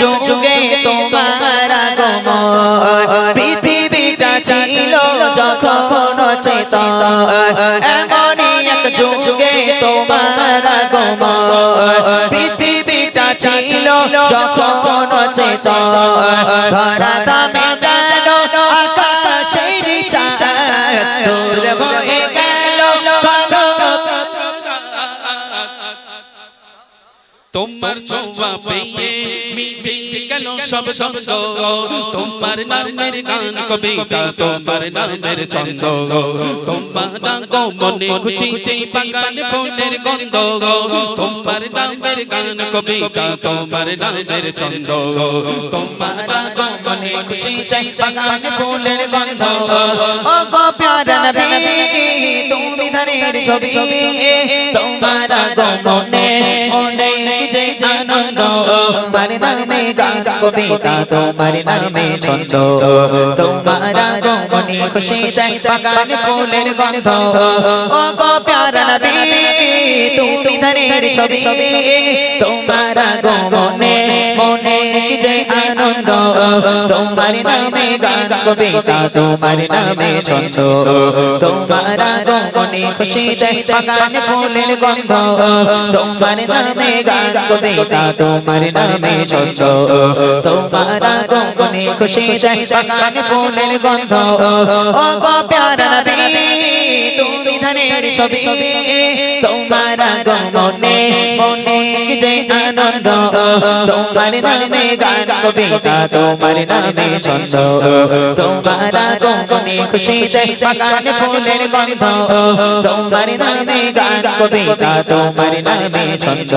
যুগে তোমার আগমন। পৃথিবীটা ছিল যখন চেতন এমনই এক যুগে তোমার আগমন। পৃথিবীটা ছিল যখন চেতন ধরা দামে তোমার ছোঁয়া পেয়ে মিটে গেল সব দ্বন্দ্ব। তোমার নামের গান কবিতা তোমার নামের ছন্দ। তোমার মনে খুশিতে বাগান ফুলের গন্ধ। তোমার নামের গান কবিতা তোমার নামের ছন্দ। তোমার মনে খুশিতে বাগান ফুলের গন্ধ। ও গো প্যারা নবী তুমি ধরের ছবি। তোমার আগমনে মনে আনন্দ তোমার নামে গান কবিতা তোমার নামে ছন্দ। তোমার আগমনে খুশিতে বাগান ফুলের গন্ধ। ও গো প্যারা নবী তুমি ধরের ছবি। তোমার আগমনে মনে তোমার নামে গান কবিতা, তোমার নামে ছন্দ। তোমার আগমনে খুশিতে বাগান ফুলের গন্ধ। তোমার নামে গান কবিতা, তোমার নামে ছন্দ। তোমার আগমনে খুশিতে বাগান ফুলের গন্ধ। ও গো প্যারা নবী ধনের ছবি তোমার আগমনে মনে যে আনন্দ তোমার নামে গান কবিতা তোমার নামে ছন্দ। তোমার আগমনে খুশিতে বাগান ফুলের গন্ধ তোমার নামে গান কবিতা তোমার নামে ছন্দ।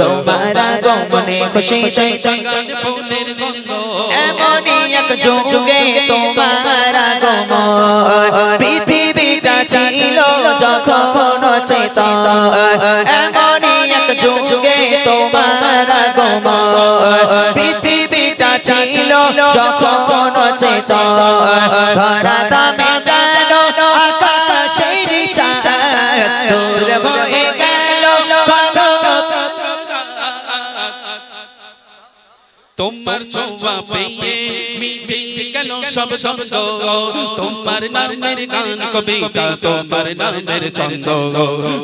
তোমার আগমনে খুশিতে বাগান ফুলের গন্ধ। এমনই এক যুগে তোমার আগমন পৃথিবীটা ছিল যখন চেতন এমনই এক যুগে তোমার গম পৃথিবীটা ছিল যখন চেতন ধরা দামে তোমার ছোঁয়া পেয়ে মিটে গেল সব দ্বন্দ্ব। তোমার নামের গান কবিতা তোমার নামের ছন্দ।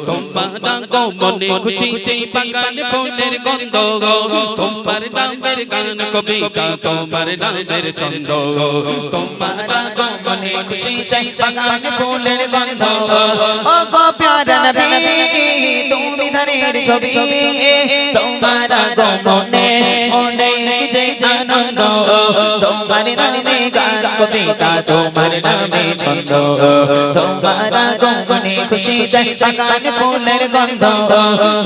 তোমার মনে খুশিতে বাগান ফুলের গন্ধ। তোমার নামের গান কবিতা তোমার নামের ছন্দ। তোমার মনে খুশিতে বাগান ফুলের গন্ধ। ও গো প্যারা নবী তুমি ধরের ছবি। তোমার মনে আনন্দ। তোমার নামে ছন্দ। তোমার আগমনে খুশিতে বাগান ফুলের গন্ধ।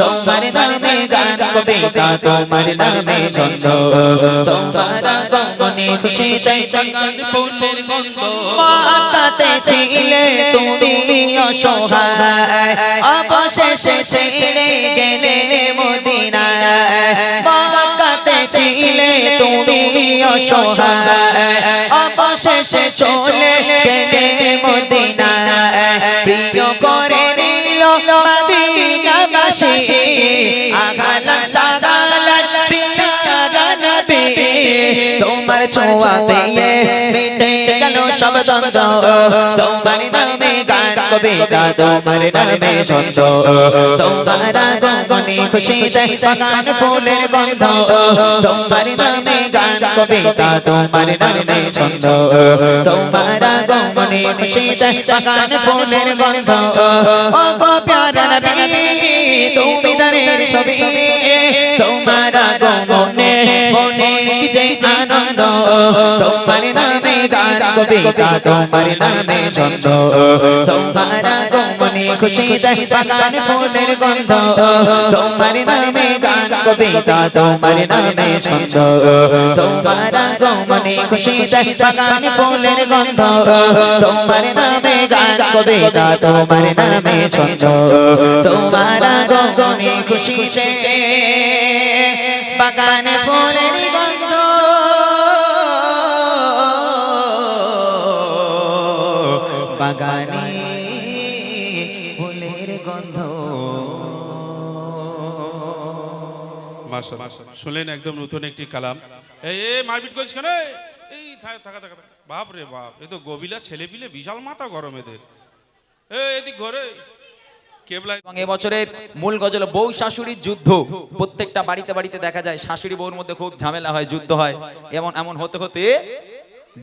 তোমার নামে গান কবিতা, তোমার নামে ছন্দ। তোমার আগমনে খুশিতে বাগান ফুলের গন্ধ। মাকাতে ছিলে তুমি অসহায়। অবশেষে ছেড়ে অবশেষে চলে গেলে মদিনায়। প্রিয় করে নিল মদিনাবাসী। তোমার খুশিতে বাগান ফুলের গন্ধ। তোমার নামে কবিতা তোমার নামে ছন্দ। তোমার গগনে খুশিতে বাগান ফুলের গন্ধ। ও গো প্যারা নবী, তুমি ধরের ছবি। তোমার গগনে মনে যে আনন্দ। তোমার নামে গান, কবিতা তোমার নামে ছন্দ। তোমার আগমনে খুশিতে বাগান ফুলের গন্ধ। তোমার নামে গান কবিতা তোমার নামে ছন্দ। তোমার আগমনে খুশিতে বাগান ফুলের গন্ধ। তোমার নামে গান কবিতা তোমার নামে ছন্দ। তোমার আগমনে খুশিতে বাগান ফুলের গন্ধ। বাগানে গন্ধ শুনলেন একদম নতুন একটি কালাম। এই মারপিট করিস কেন? এই? থাকা থাকা। বাপ রে বাপ এ তো গবিলা ছেলে পিলে বিশাল মাথা গরম এদের। এদিক ঘরে। এবং এবছরের মূল গজল বউ শাশুড়ির যুদ্ধ। প্রত্যেকটা বাড়িতে বাড়িতে দেখা যায় শাশুড়ি বউর মধ্যে খুব ঝামেলা হয় যুদ্ধ হয়। এমন এমন হতে হতে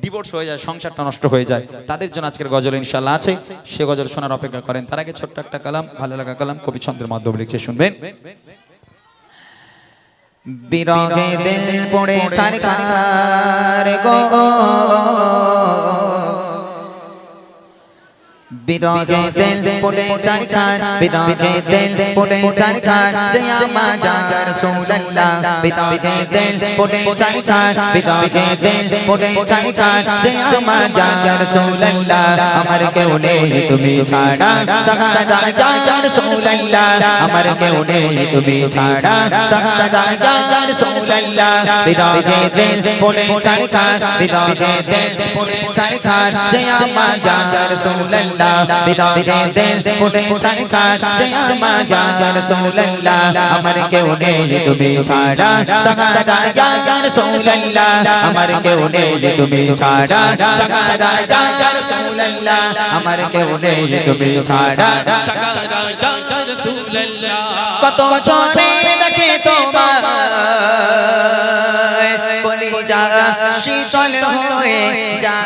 ডিভোর্স হয়ে যায় সংসারটা নষ্ট হয়ে যায়। তাদের জন্য আজকের গজল ইনশাল্লাহ আছে। সে গজল শোনার অপেক্ষা করেন। তার আগে ছোট্ট একটা কালাম ভালো লাগা কালাম কবি ছন্দের মাধ্যমে লিখে শুনবেন। বিরহে দিল পড়ে ছাড়ে গো। বিরহে দিল পড়ে ছারকার বিরহে দিল পড়ে ছারকার জয় আমার রাসূলুল্লাহ বিরহে দিল পড়ে ছারকার বিরহে দিল পড়ে ছারকার জয় আমার রাসূলুল্লাহ আমার কেউ নেই তুমি ছাড়া সাহারা রাসূলুল্লাহ আমার কেউ নেই তুমি ছাড়া সাহারা ইয়া রাসূলুল্লাহ বিরহে দিল পড়ে ছারকার বিরহে দিল পড়ে ছারকার জয় আমার রাসূলুল্লাহ বিরহে দিল পড়ে ছারকার জয় আমার রাসূলুল্লাহ আমার কেউ নেই তুমি ছাড়া। সাহারা ইয়া রাসূলুল্লাহ আমার কেউ নেই তুমি ছাড়া। সাহারা ইয়া রাসূলুল্লাহ আমার কেউ নেই তুমি ছাড়া। কত চরে দেখে তোমার কলিজা শীতল হয়ে যা।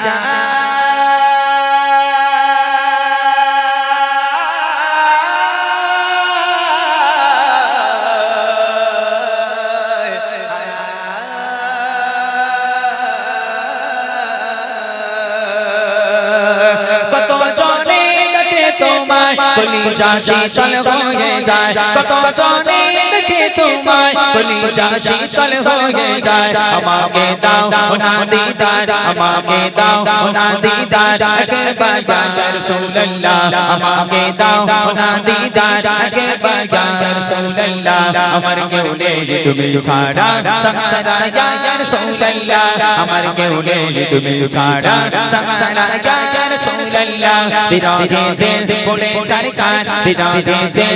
তোমায় কলিজা শীতল হয়ে যায়। কত চরে দেখে তোমায় কলিজা শীতল হয়ে যায় আমাকে দাও না দিদার আমাকে দাও না দিদার একবার রাসূলুল্লাহ আমাকে দাও না দিদার একবার রাসূলুল্লাহ আমার কেউ নেই তুমি ছাড়া সাহারা ইয়া রাসূলুল্লাহ আমার কেউ নেই তুমি ছাড়া সাহারা ইয়া রাসূলুল্লাহ বিরহে দিল পড়ে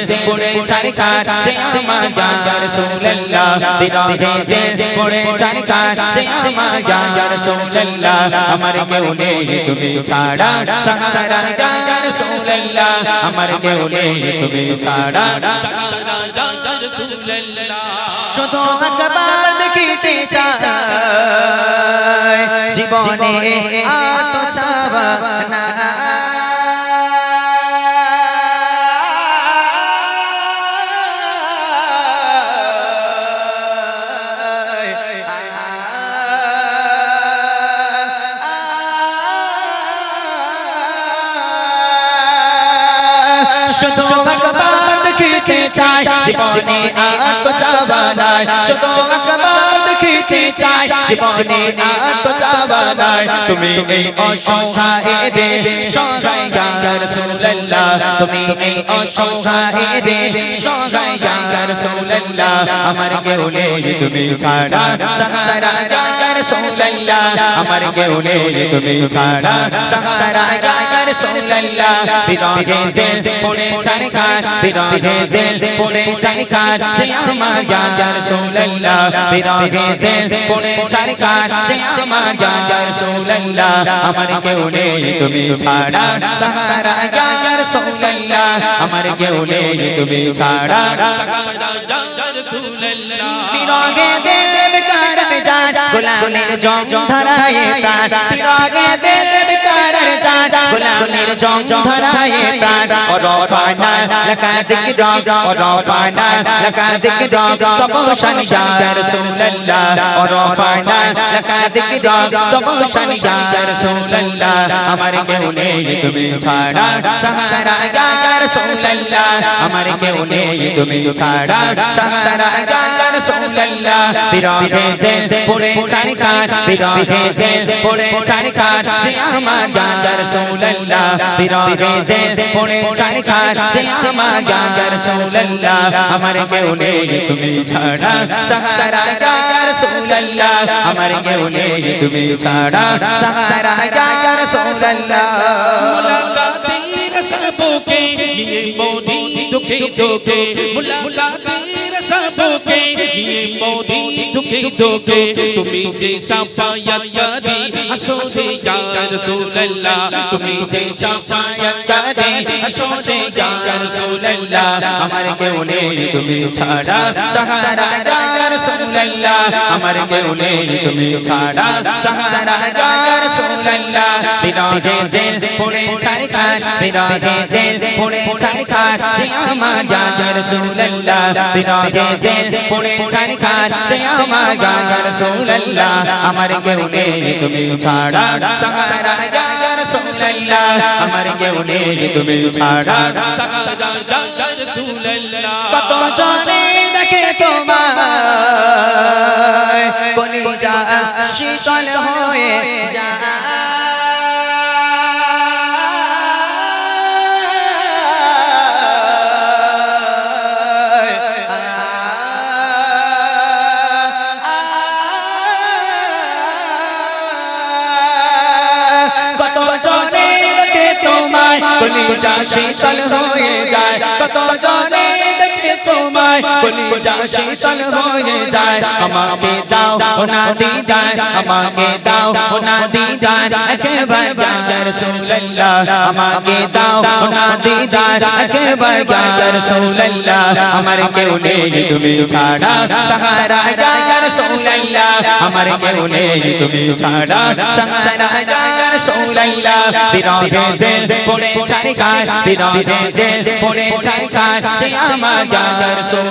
দিল চারকার যে আমার ইয়া রাসূলুল্লাহ বিরহে দিল পড়ে চারকার যে আমার ইয়া রাসূলুল্লাহ আমার কেউ নেই তুমি ছাড়া সাহারা ইয়া রাসূলুল্লাহ আমার কেউ নেই তুমি ছাড়া শুধু একবার দেখিতে চাই জীবনে আর তো চাওয়া না শুধু দেখিতে চাই, জীবনে আর তো চাওয়া নাই। শুধু একবার দেখিতে চাই, জীবনে আর তো চাওয়া নাই। তুমি এই অসহায় রে, সহায় ইয়া রাসূলুল্লাহ। তুমি এই অসহায় রে, সহায় ইয়া রাসূলুল্লাহ। আমার কেউ নেই তুমি ছাড়া সাহারা ইয়া রাসূলুল্লাহ। আমার কেউ নেই তুমি ছাড়া সাহারা ইয়া রাসূলুল্লাহ। বিরহে দিল পড়ে চারকার বিরহে দিল পড়ে চারকার যে আমার ইয়া রাসূলুল্লাহ বিরহে দিল পড়ে চারকার যে আমার ইয়া রাসূলুল্লাহ আমার কেউ নেই তুমি ছাড়া, সাহারা ইয়া রাসূলুল্লাহ আমার কেউ নেই তুমি ছাড়া বিরহে দিল বেকার যায় গোলামের জং ধরায়ে প্রাণ বিরহে দিল যায় গোলামের জং ধরায়ে প্রাণ। অরফানা লাকা যিকর অরফানা লাকা যিকর তবশান ইয়া রাসূলুল্লাহ। অরফানা লাকা যিকর তবশান ইয়া রাসূলুল্লাহ। আমার কেউ নেই তুমি ছাড়া। সাহারা ইয়া রাসূলুল্লাহ। আমার কেউ নেই তুমি ছাড়া। সাহারা ইয়া রাসূলুল্লাহ। বিরহে দিল পড়ে চারকার বিরহে দিল পড়ে চারকার যে আমার ইয়া রাসূলুল্লাহ বিরহে দিল পড়ে চারকার যে আমার ইয়া রাসূলুল্লাহ আমার কেউ নেই তুমি ছাড়া সাহারা ইয়া রাসূলুল্লাহ আমার কেউ নেই তুমি ছাড়া সাহারা ইয়া রাসূলুল্লাহ মুলাকাতের সবকে নিয়ে মোদি দুঃখে দুঃখে মুলাকাতের সবকে নিয়ে মোদি দুঃখে দুঃখে তুমি যে সাফায়াতকারী আসো রে ইয়া রাসূলুল্লাহ। তুমি যে সাফায়াতকারী আসো রে ইয়া রাসূলুল্লাহ। আমার কেউ নেই তুমি ছাড়া সাহারা যার সুল্লাহ আমার কেউ নেই তুমি ছাড়া সাহারা যার সুল্লাহ বিরাগে দিল পড়ে ছাই বিরাগে দিল পড়ে ছাই যে আমার যার সুল্লাহ বিরাগে দিল পড়ে ছাই খান যে আমার যার সুল্লাহ আমার কেউ নেই তুমি ছাড়া আমার কেউ নেই তুমি ছাড়া রাসূলুল্লাহ কত জনে দেখে কলিজা শীতল হয়ে যায়। তোমায় কলিজা শীতল হয়ে যায়। কত জনে দেখে তোমায় কলিজা শীতল হয়ে যায় আমাকে দাও ও না দিদার আমাকে দাও ও না দিদার একবার ইয়া রাসূলুল্লাহ আমাকে দাও ও না দিদার একবার ইয়া রাসূলুল্লাহ আমার কেউ নেই তুমি ছাড়া সাহারা ইয়া রাসূলুল্লাহ আমার কেউ নেই তুমি ছাড়া সাহারা ইয়া রাসূলুল্লাহ বিরহে দিল পড়ে ছাই খায় বিরহে দিল পড়ে ছাই খায় যে আমার ইয়া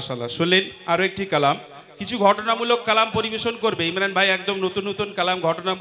মাশাআল্লাহ। শুনলেন আরও একটি কালাম। কিছু ঘটনামূলক কালাম পরিবেশন করবে। ইমরান ভাই, একদম নতুন নতুন কালাম, ঘটনামূলক